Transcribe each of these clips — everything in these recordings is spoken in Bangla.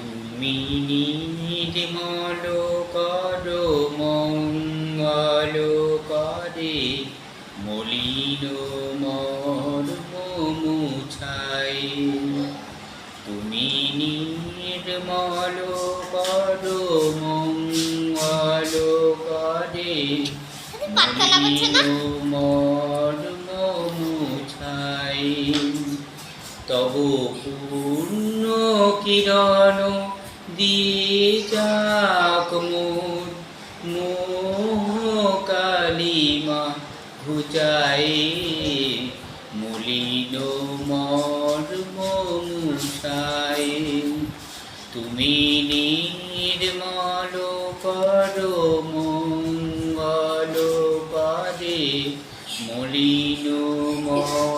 তুমি নির্মল কর মঙ্গল করে মলিন মর্ম মুছাই তুমি নির্মল কর মঙ্গল করে পাটকা লাগাচ্ছে না? মর্ম মুছাই তব পূর্ণ কিরণ দিয়ে যাক মোর মোহ কালিমা ঘুচাই মলিন মর্ম মুছাই তুমি নির্মল কর মঙ্গল করে মলিন মর্ম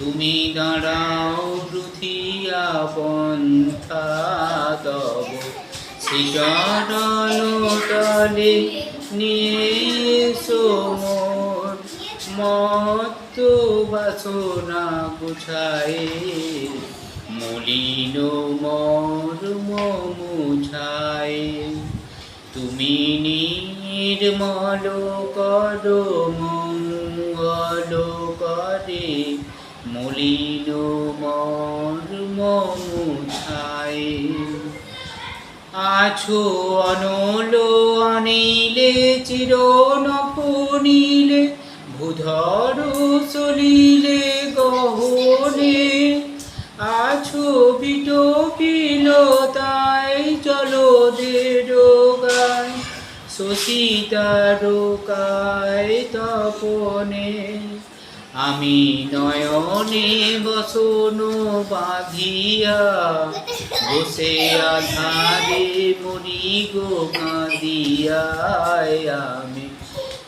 তুমি দাঁড়াও রুথিয়া পন্থা তব। শ্রীচরণ তলে নিয়ে এসো মোর মত্ত বাসনা গুছায়ে। মলিন মর্ম মুছায় তুমি নির্মল কর মঙ্গল করে মলিন মর্ম মুছায় আছো অনল অনিলে চির নপুনিলে ভূধর সলিলে গহনে। আছো বিটো পিলতাই চলো দেরোগায় শশীতারকায় তপনে। আমি নয়নে বসন, বাঁধিয়া বসে আধারে মরি গো কাঁদিয়ায় আমি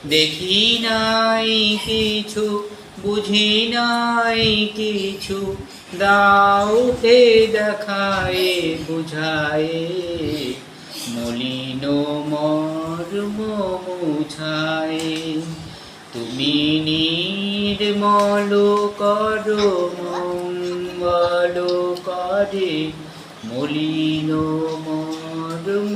দেখি নাই কিছু, বুঝি নাই কিছু, দাও দাউতে দেখায়, বুঝায়। মলিন মর্ম মুছায়, তুমি নির্মল কর মঙ্গল করে মলিন মর্ম